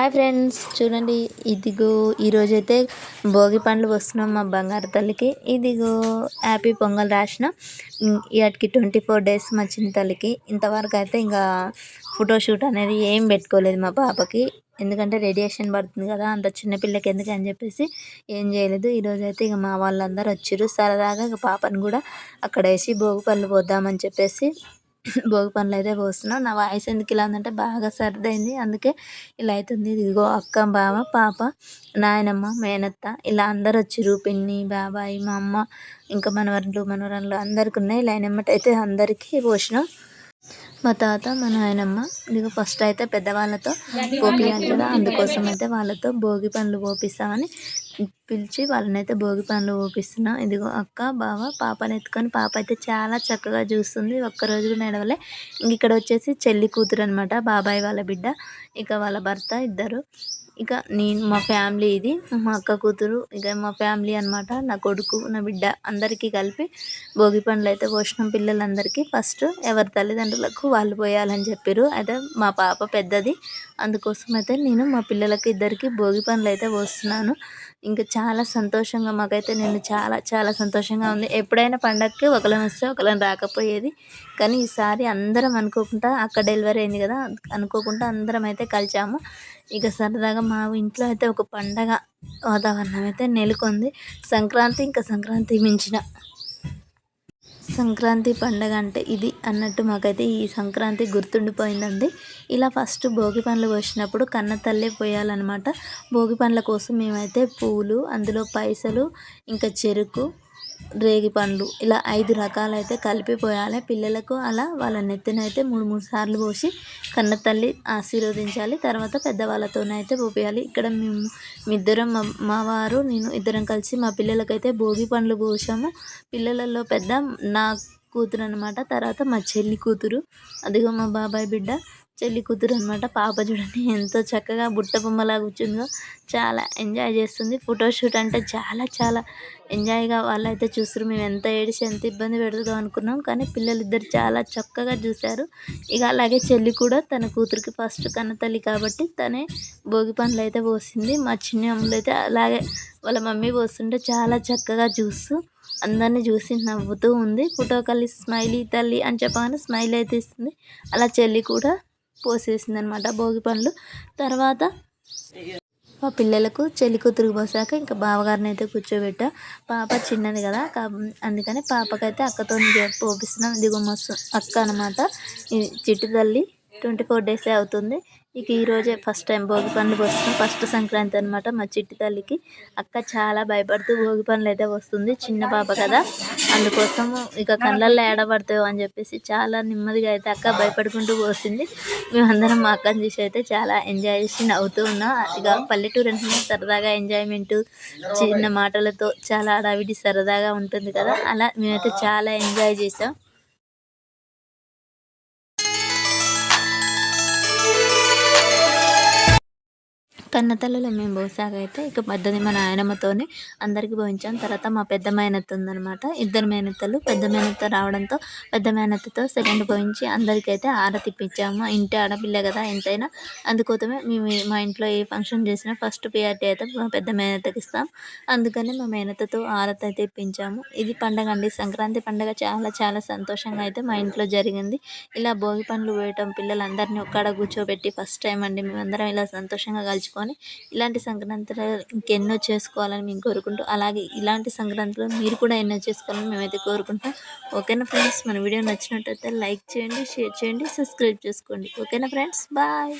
Hi friends చూడండి ఇదిగో ఈరోజైతే భోగి పండ్లు వస్తున్నాం మా బంగారు తల్లికి. ఇదిగో హ్యాపీ పొంగల్ రాసిన. వాటికి ట్వంటీ ఫోర్ డేస్ మా చిన్న తల్లికి. ఇంతవరకు అయితే ఇంకా ఫోటోషూట్ అనేది ఏం పెట్టుకోలేదు మా పాపకి. ఎందుకంటే రేడియేషన్ పడుతుంది కదా అంత చిన్నపిల్లకి ఎందుకు అని చెప్పేసి ఏం చేయలేదు. ఈరోజు అయితే ఇక మా వాళ్ళందరూ వచ్చారు సరదాగా ఇక పాపను కూడా అక్కడ వేసి భోగి పళ్ళు పోద్దామని చెప్పేసి భోగి పనులు అయితే పోస్తున్నాం. నా వాయిస్ ఎందుకు ఇలా ఉందంటే బాగా సర్దైంది. అందుకే ఇలా అవుతుంది ఇదిగో అక్క బావ పాప నాయనమ్మ మేనత్త ఇలా అందరు వచ్చిర్రు. పిన్ని బాబాయ్ మా అమ్మ ఇంకా మనవరులు మనవరాళ్ళు అందరికి ఉన్నాయి. లైన్ అయితే అందరికీ పోసినాం. మా తాత మా నాయనమ్మ ఇదిగో ఫస్ట్ అయితే పెద్దవాళ్ళతో పోపియాలి కదా. అందుకోసం అయితే వాళ్ళతో భోగి పనులు పోపిస్తామని పిలిచి వాళ్ళనైతే భోగి పనులు పోపిస్తున్నాం. ఇదిగో అక్క బావ పాపని ఎత్తుకొని పాప అయితే చాలా చక్కగా చూస్తుంది. ఒక్కరోజు కూడా నడవలే. ఇంక ఇక్కడ వచ్చేసి చెల్లి కూతురు అనమాట బాబాయ్ వాళ్ళ బిడ్డ. ఇక వాళ్ళ భర్త ఇద్దరు. ఇక నేను మా ఫ్యామిలీ ఇది. మా అక్క కూతురు ఇక మా ఫ్యామిలీ అనమాట నా కొడుకు నా బిడ్డ అందరికీ కలిపి భోగి పండ్లు అయితే పోషణం పిల్లలందరికీ. ఫస్ట్ ఎవరి తల్లిదండ్రులకు వాళ్ళు పోయాలని చెప్పారు అయితే మా పాప పెద్దది. అందుకోసం అయితే నేను మా పిల్లలకి ఇద్దరికి భోగి పండ్లు అయితే పోస్తున్నాను. ఇంకా చాలా సంతోషంగా మాకైతే నేను చాలా చాలా సంతోషంగా ఉంది. ఎప్పుడైనా పండగకి ఒకళ్ళని వస్తే ఒకళ్ళని రాకపోయేది. కానీ ఈసారి అందరం అనుకోకుండా అక్కడ డెలివరీ అయింది కదా అనుకోకుండా అందరం అయితే కలిసాము ఇక సరదాగా మా ఇంట్లో అయితే ఒక పండగ వాతావరణం అయితే నెలకొంది. సంక్రాంతి ఇంకా సంక్రాంతి మించిన. సంక్రాంతి పండగ అంటే ఇది అన్నట్టు మాకైతే ఈ సంక్రాంతి గుర్తుండిపోయిందండి. ఇలా ఫస్ట్ భోగి పండ్లు పోసినప్పుడు కన్న తల్లే పోయాలన్నమాట. భోగి పండ్ల కోసం మేమైతే పూలు అందులో పైసలు ఇంకా చెరుకు రేగి పండ్లు ఇలా ఐదు రకాలైతే కలిపి పోయాలి. పిల్లలకు అలా వాళ్ళ నెత్తినైతే మూడు మూడు సార్లు పోసి కన్న తల్లి ఆశీర్వదించాలి. తర్వాత పెద్దవాళ్ళతోనైతే పోపేయాలి. ఇక్కడ మేము ఇద్దరం మా వారు నేను ఇద్దరం కలిసి మా పిల్లలకైతే భోగి పండ్లు పోసాము. పిల్లలలో పెద్ద నా కూతురు అనమాట తర్వాత మా చెల్లి కూతురు. అదిగో మా బాబాయ్ బిడ్డ. చెల్లి కూతురు అనమాట పాప చూడండి ఎంతో చక్కగా బుట్ట బొమ్మలా కూర్చుందో. చాలా ఎంజాయ్ చేస్తుంది. ఫోటోషూట్ అంటే చాలా చాలా ఎంజాయ్గా వాళ్ళైతే చూస్తారు మేము ఎంత ఏడిసి ఎంత ఇబ్బంది పెడుతుందో అనుకున్నాం. కానీ పిల్లలు ఇద్దరు చాలా చక్కగా చూశారు. ఇక అలాగే చెల్లి కూడా తన కూతురికి ఫస్ట్ కన్న తల్లి కాబట్టి తనే భోగి పనులు అయితే పోసింది. మా చిన్న అమ్మలు అయితే అలాగే వాళ్ళ మమ్మీ పోస్తుంటే చాలా చక్కగా చూస్తూ అందరినీ చూసి నవ్వుతూ ఉంది. ఫోటో కలిసి స్మైలీ తల్లి అని చెప్పగానే స్మైల్ అయితే ఇస్తుంది. అలా చెల్లి కూడా పోసేసింది అనమాట భోగి పండ్లు. తర్వాత మా పిల్లలకు చెల్లి కూతురు పోసాక ఇంకా బావగారిని అయితే కూర్చోబెట్టా. పాప చిన్నది కదా అందుకని పాపకైతే అక్కతో పోపిస్తున్నాం. ఇదిగో మస్తు అక్క అనమాట. చిట్టు తల్లి ట్వంటీ ఫోర్ డేసే అవుతుంది. ఇక ఈరోజే ఫస్ట్ టైం భోగి పండ్లు వస్తుంది ఫస్ట్ సంక్రాంతి అనమాట మా చిట్టి తల్లికి. అక్క చాలా భయపడుతూ భోగి పండ్లు అయితే వస్తుంది చిన్న పాప కదా. అందుకోసం ఇక కళ్ళల్లో ఏడబడతాయో అని చెప్పేసి చాలా నెమ్మదిగా అయితే అక్క భయపడుకుంటూ పోసింది. మేమందరం మా అక్కని చూసి అయితే చాలా ఎంజాయ్ చేసి నవ్వుతూ ఉన్నాం. ఇక పల్లెటూరు అంటే సరదాగా ఎంజాయ్మెంట్ చిన్న మాటలతో చాలా అడావిడి సరదాగా ఉంటుంది కదా. అలా మేమైతే చాలా ఎంజాయ్ చేసాం. కన్నతల్లిలో మేము పోసాక అయితే ఇక పెద్దది మా ఆయనమ్మతోనే అందరికీ పోయించాం. తర్వాత మా పెద్ద మేనత్త ఉందనమాట ఇద్దరు మేనత్తలు పెద్ద మేనత్త రావడంతో పెద్ద మేనత్తతో సెకండ్ పోయించి అందరికైతే ఆరతిప్పించాము ఇంటి ఆడపిల్ల కదా ఎంతైనా అందుకోసమే మేము మా ఇంట్లో ఏ ఫంక్షన్ చేసినా ఫస్ట్ పిఆర్టీ అయితే మా పెద్ద మేనత్తకి ఇస్తాం. అందుకనే మా మేనత్తతో ఆరతి అయితే ఇప్పించాము ఇది పండగ అండి. సంక్రాంతి పండగ చాలా చాలా సంతోషంగా అయితే మా ఇంట్లో జరిగింది. ఇలా భోగి పండ్లు వేయటం పిల్లలందరినీ ఒక్కడ కూర్చోబెట్టి ఫస్ట్ టైం అండి. మేమందరం ఇలా సంతోషంగా కలుచుకొని చేసుకొని ఇలాంటి సంక్రాంతిలో ఇంకెన్నో చేసుకోవాలని మేము కోరుకుంటూ అలాగే ఇలాంటి సంక్రాంతిలో మీరు కూడా ఎన్నో చేసుకోవాలని మేమైతే కోరుకుంటాం ఓకేనా ఫ్రెండ్స్? మన వీడియో నచ్చినట్టయితే లైక్ చేయండి షేర్ చేయండి సబ్స్క్రైబ్ చేసుకోండి. ఓకేనా ఫ్రెండ్స్? బాయ్.